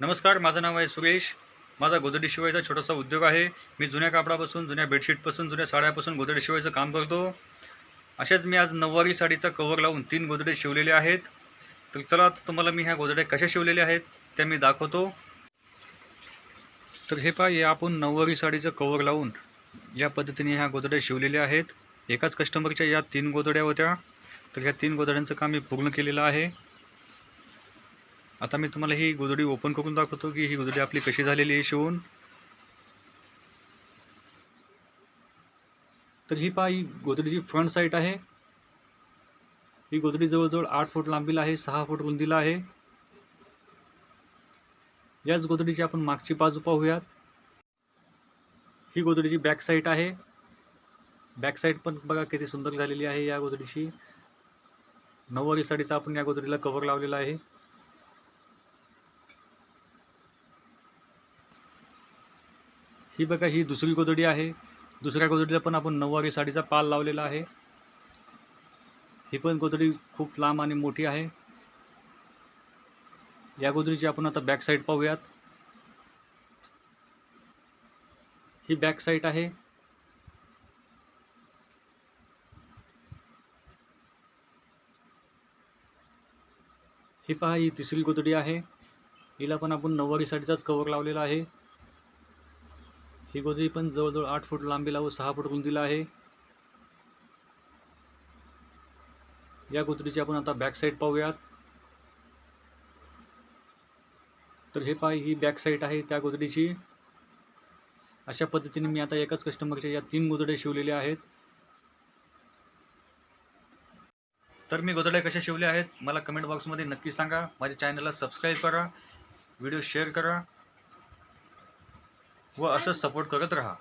नमस्कार माझं नाव आहे सुरेश. माझा गोदडी शिवायचा छोटासा उद्योग आहे. मी जुन्या कापडापासून जुन्या बेडशीटपासून जुन्या साड्यापासून गोदडी शिवायचं काम करतो. अशाच मी आज नऊवारी साडीचा कवर लावून तीन गोदडे शिवलेले आहेत. तर चला तुम्हाला मी ह्या गोदड्या कशा शिवलेल्या आहेत त्या मी दाखवतो. तर हे पहा हे आपण नऊवारी साडीचं कवर लावून या पद्धतीने ह्या गोदड्या शिवलेल्या आहेत. एकाच कस्टमरच्या या तीन गोदड्या होत्या. तर ह्या तीन गोदड्यांचं काम मी पूर्ण केलेलं आहे. आता मी तुम्हाला ही गोदडी ओपन करून दाखवतो की ही गोदडी आपली कशी झालेली आहे शिवून. तर ही पहा ही गोदडीची फ्रंट साईड आहे. ही गोदडी जवळजवळ आठ फूट लांबीला आहे सहा फूट रुंदीला आहे. याच गोदडीची आपण मागची बाजू पाहूयात. ही गोदडीची बॅक साईड आहे. बॅक साईड पण बघा किती सुंदर झालेली आहे या गोदडीची. नऊवारी साडीचा आपण या गोदडीला कवर लावलेला आहे. ही बघा ही दुसरी गोदडी आहे. दुसऱ्या गोदडीला पण आपण नऊवारी साडीचा पाल लावलेला आहे. ही पण गोदडी खूप लांब आणि मोठी आहे. या गोदडीची आपण आता बॅक साईड पाहूयात. ही बॅक साईड आहे. ही पहा ही तिसरी गोदडी आहे. हिला पण आपण नऊवारी साडीचाच कवर लावलेला आहे. ही गोदडी पण जवळजवळ आठ फूट लांबीला व सहा फूट रुंदीला आहे. या गोदडीची आपण आता बॅक साईड पाहूयात. तर हे पाय ही बॅक साईड आहे त्या गोदडीची अशा पद्धतीने मी आता एकाच कस्टमरच्या या तीन गोदड्या शिवलेल्या आहेत. तर मी गोदड्या कशा शिवल्या आहेत मला कमेंट बॉक्समध्ये नक्की सांगा. माझ्या चॅनलला सबस्क्राईब करा. व्हिडिओ शेअर करा. व असंच सपोर्ट करत राहा.